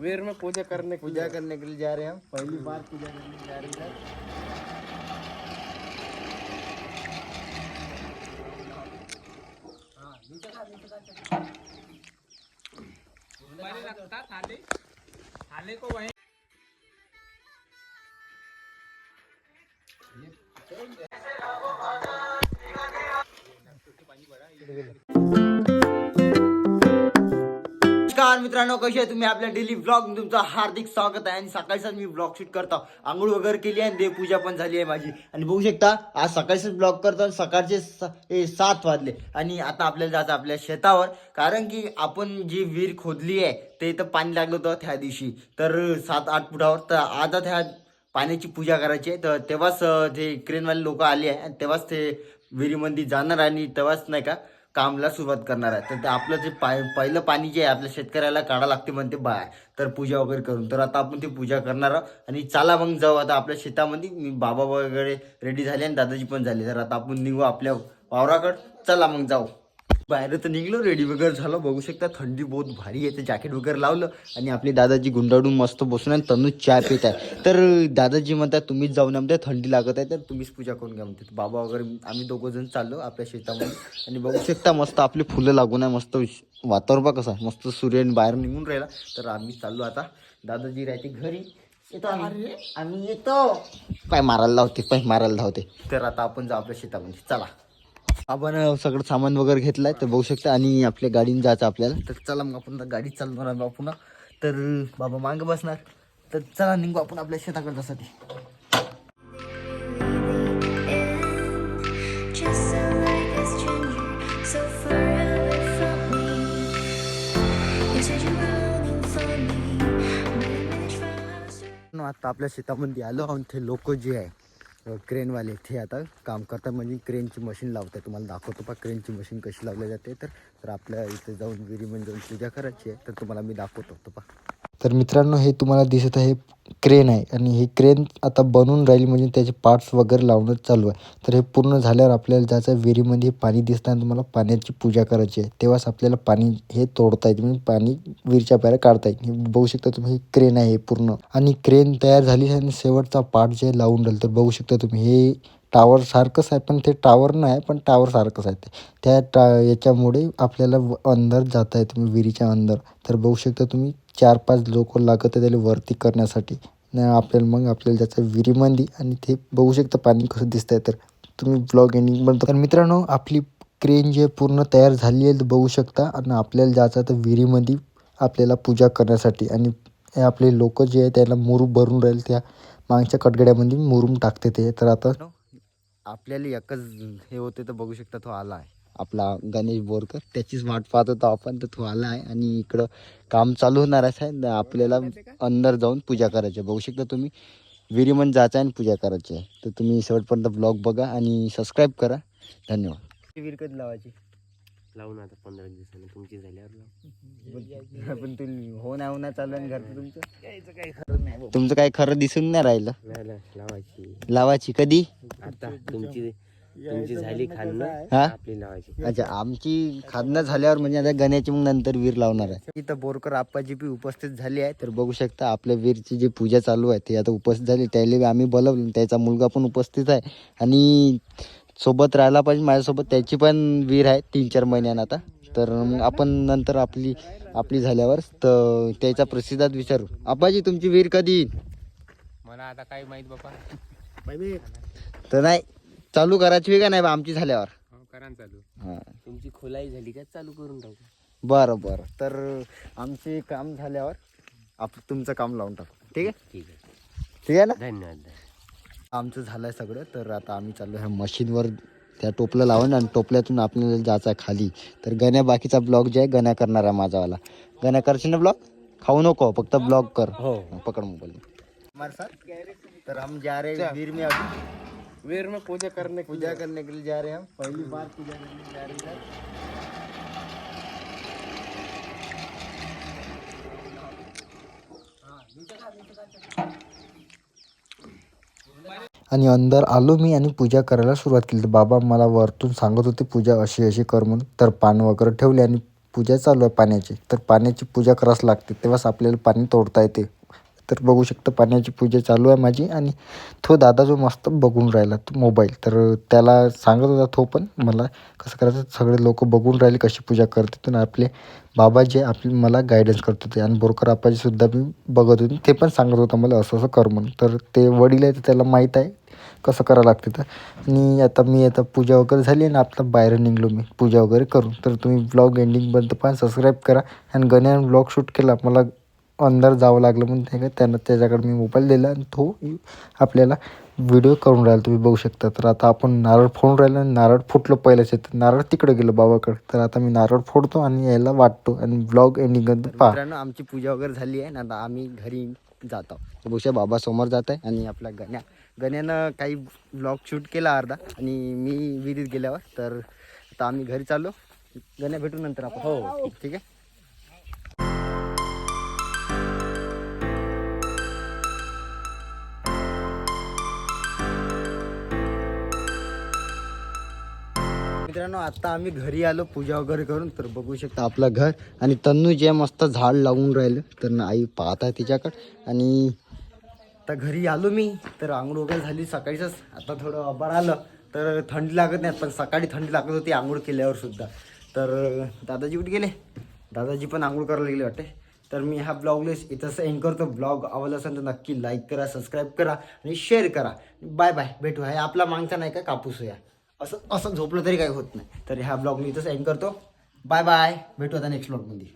वीर में पूजा करने पूजा करने के लिए जा रहे हैं हम। पहली बार पूजा करने जा रहे हैं नमस्कार मित्रांनो कसे आहे तुम्ही? आपल्या डेली ब्लॉग तुमचं हार्दिक स्वागत आहे. आणि सकाळीच मी ब्लॉग शूट करतो. आंघोळ वगैरे केली आहे आणि देवपूजा पण झाली आहे माझी. आणि बघू शकता आज सकाळीच ब्लॉग करतो आणि सकाळचे सात वाजले. आणि आता आपल्याला जायचं आपल्या शेतावर. कारण की आपण जी विहीर खोदली आहे ते तर पाणी लागलं होतं त्या दिवशी. तर सात आठ फुटावर तर आता त्या पाण्याची पूजा करायची आहे. तर तेव्हाच जे क्रेनवाले लोक आले आहे आणि तेव्हाच ते विहिरीमध्ये जाणार आणि तेव्हाच नाही का कामला सुरुवात करणार आहे. तर ते आपलं जे पाय पहिलं पाणी जे आहे आपल्या शेतकऱ्याला काढा लागते म्हणते बाय तर पूजा वगैरे करून. तर आता आपण ती पूजा करणार आहोत. आणि चला मग जाऊ. आता आपल्या शेतामध्ये मी बाबा वगैरे रेडी झाले आणि दादाजी पण झाले. तर आता आपण निघू आपल्या वावराकडं. चला मग जाऊ. बाहेर तर निघलो रेडी वगैरे झालं. बघू शकता थंडी बहुत भारी आहे. तर जॅकेट वगैरे लावलं आणि आपले दादाजी गुंडाळून मस्त बसून आणि तनू चहा पित आहे. तर दादाजी म्हणतात तुम्हीच जाऊन म्हणते थंडी लागत आहे तर तुम्हीच पूजा करून घ्या म्हणते बाबा वगैरे आम्ही दोघं जण चाललो आपल्या शेतामध्ये. आणि बघू शकता मस्त आपली फुलं लागून आहे. मस्त वातावरण बघ कसं आहे. मस्त सूर्य बाहेर निघून राहिला. तर आम्ही चाललो आता. दादाजी राहते घरी. येतो आम्ही. आम्ही येतो. पाय मारायला लावते पाय मारायला धावते. तर आता आपण जाऊ आपल्या शेतामध्ये. चला. आपण सगळं सामान वगैरे घेतलंय तर बघू शकता. आणि आपल्या गाडीने जायचं आपल्याला. तर चला मग आपण चालणार आहे बापू ना तर बाबा मागं बसणार. तर चला निघू आपण आपल्या शेताकडे जासाठी आता आपल्या शेतामध्ये आलो आणि ते लोक जे आहे क्रेनवाले ते आता काम करतात. म्हणजे क्रेनची मशीन लावतात तुम्हाला दाखवतो पा क्रेनची मशीन कशी लावली जाते. तर तर आपल्या इथे जाऊन विहिरीमध्ये जाऊन पूजा करायची आहे. तर तुम्हाला मी दाखवतो तो पा तर मित्रांनो हे तुम्हाला दिसत आहे क्रेन आहे आणि हे क्रेन आता बनून राहिली म्हणजे त्याचे पार्ट्स वगैरे लावणं चालू आहे. तर हे पूर्ण झाल्यावर आपल्याला जायचं विहिरीमध्ये पाणी दिसताना तुम्हाला पाण्याची पूजा करायची आहे तेव्हाच आपल्याला पाणी हे तोडता येईल म्हणजे पाणी विहिरीच्या पायऱ्या काढता येईल. हे बघू शकता तुम्ही ही क्रेन आहे हे पूर्ण. आणि क्रेन तयार झाली आणि शेवटचा पार्ट जे लावून राहिलं. तर बघू शकता तुम्ही हे टावर सारखंच आहे पण ते टावर नाही पण टावर सारखंच आहे ते. त्या टा याच्यामुळे आपल्याला व- अंदर जाता येतं तुम्ही विहिरीच्या अंदर. तर बघू शकता तुम्ही चार पाच लोक लागत आहे त्याला वरती करण्यासाठी. नाही आपल्याला मग आपल्याला त्याचं विहिरीमध्ये आणि ते बघू शकता पाणी कसं दिसतंय. तर तुम्ही ब्लॉग एंडिंग पण तर मित्रांनो आपली क्रेन जे पूर्ण तयार झाली आहे बघू शकता. आणि आपल्याला जायचं तर विहिरीमध्ये आपल्याला पूजा करण्यासाठी. आणि आपले लोक जे आहे त्याला मुरूम भरून राहील त्या मागच्या कटगड्यामध्ये मुरूम टाकते ते. तर आता आपल्याला एकच हे होते तर बघू शकता तो आला आहे. आपला गणेश बोरकर. त्याचीच वाट पाहत होतो आपण तर तो आला आहे आणि इकडं काम चालू होणार आहे. न आपल्याला अंदर जाऊन पूजा करायची आहे. बघू शकता तुम्ही विहिरीमध्ये जायचं आहे आणि पूजा करायची आहे. तर तुम्ही शेवटपर्यंत ब्लॉग बघा आणि सबस्क्राईब करा. धन्यवाद. विहीर कधी लावायची? लावून आता पंधरा दिवसांनी तुमची झाल्यावर लावू. पण तू हो नाही होणार चालू आहे घरचं तुमचं? काही खरं नाही तुमचं काय खरं दिसून नाही राहिलं. लावायची. लावायची कधी? आता तुमची तुमची झाली खाणं हा? आपली लावायची. अच्छा आमची खादना झाल्यावर म्हणजे आता गण्याची मग नंतर वीर लावणार आहे. इथं बोरकर आप्पाजी बी उपस्थित झाली आहे. तर बघू शकता आपल्या वीरची जी पूजा चालू आहे ती आता उपस्थित झाली. त्याला बी आम्ही बोलवलं त्याचा मुलगा पण उपस्थित आहे. आणि सोबत राहायला पाहिजे माझ्यासोबत त्याची पण वीर आहे तीन चार महिन्यानं आता. तर मग आपण नंतर आपली आपली झाल्यावर तर त्याचा प्रसिद्धात विचारू. आप्पाजी तुमची वीर कधी येईल? मला आता काय माहीत बापा तर नाही चालू करायची का नाही बा आमची झाल्यावर. करा ना चालू. हां. तुमची खोलाई झाली का? चालू करून टाकू. बरं बरं. तर आमचे काम झाल्यावर आप तुमचं काम लावून टाकू. ठीक आहे? ठीक आहे. ठीक आहे ना? धन्यवाद आमचं झालं आहे सगळं. तर आता आम्ही चाललो ह्या मशीनवर त्या टोपलं लावून आणि टोपल्यातून आपल्याला जायचं आहे खाली तर गण्या बाकीचा ब्लॉग जे आहे गण्या करणार आहे माझावाला. गण्या करशील ना ब्लॉग? खाऊ नको फक्त ब्लॉग कर. हो. पकड मोबाईल. तर हम जा रहे हैं वीर में अभी. वीर में पूजा करने पूजा करने के लिए जा रहे हैं हम। पहली बार पूजा करने जा रहे हैं आणि अंदर आलो मी आणि पूजा करायला सुरुवात केली. तर बाबा मला वरतून सांगत होते पूजा अशी अशी कर म्हणून. तर पान वगैरे ठेवले आणि पूजा चालू आहे पाण्याची. तर पाण्याची पूजा करावंच लागते. तेव्हाच आपल्याला पाणी तोडता येते. तर बघू शकता पाण्याची पूजा चालू आहे माझी आणि तो दादा जो मस्त बघून राहिला तो मोबाईल तर त्याला सांगत होता तो पण मला कसं करायचं सगळे लोक बघून राहिले कशी पूजा करते तर आपले बाबा जे आपले मला गायडन्स करत होते आणि बोरकर आपाजीसुद्धा मी बघत होते ते पण सांगत होता मला असं असं कर म्हणून. तर ते वडील आहे तर त्याला माहीत आहे कसं करावं लागते तर. आणि आता मी आता पूजा वगैरे झाली आणि आपलं बाहेर निघलो मी पूजा वगैरे करून. तर तुम्ही ब्लॉग एंडिंगपर्यंत पण सबस्क्राईब करा आणि गण्यान ब्लॉग शूट केला मला अंदर जावं लागलं म्हणून नाही का त्यांना त्याच्याकडे मी मोबाईल दिला आणि तो आपल्याला व्हिडिओ करून राहिला. तुम्ही बघू शकता. तर आता आपण नारळ फोडून राहिलो आणि नारळ फुटलं पहिल्याच तर नारळ तिकडे गेलो बाबाकडे. तर आता मी नारळ फोडतो आणि यायला वाटतो. आणि ब्लॉग एंडिंग मित्रांनो आमची पूजा वगैरे झाली आहे ना आम्ही घरी जातो. आहोत बाबा समोर जात आहे आणि आपला गण्या. गण्यानं काही ब्लॉग शूट केला अर्धा आणि मी विहिरीत गेल्यावर. तर आता आम्ही घरी चाललो. गण्या भेटू नंतर आपण. हो ठीक आहे. मित्रांनो आता आम्ही घरी आलो पूजा वगैरे करून तर बघू शकता आपलं घर. आणि तन्नू जे मस्त झाड लावून राहिलं तर ना आई पाहत आहे तिच्याकडं. आणि आता घरी आलो मी तर आंघोळ वगैरे झाली सकाळीच आता थोडं आभार आलं तर थंडी लागत नाही पण सकाळी थंडी लागत होती आंघोळ केल्यावर सुद्धा. तर दादाजी कुठे गेले? दादाजी पण आंघोळ करायला गेले वाटते तर मी हा ब्लॉग इथंच एंड करतो. ब्लॉग आवडला असेल तर नक्की लाईक करा सबस्क्राईब करा आणि शेअर करा. बाय बाय भेटू हा आपला मागचा नाही का? कापूस या असं असं झोपलं तरी काही होत नाही. तर ह्या ब्लॉग मी इथंच एंड करतो. बाय बाय भेटू आता नेक्स्ट ब्लॉगमध्ये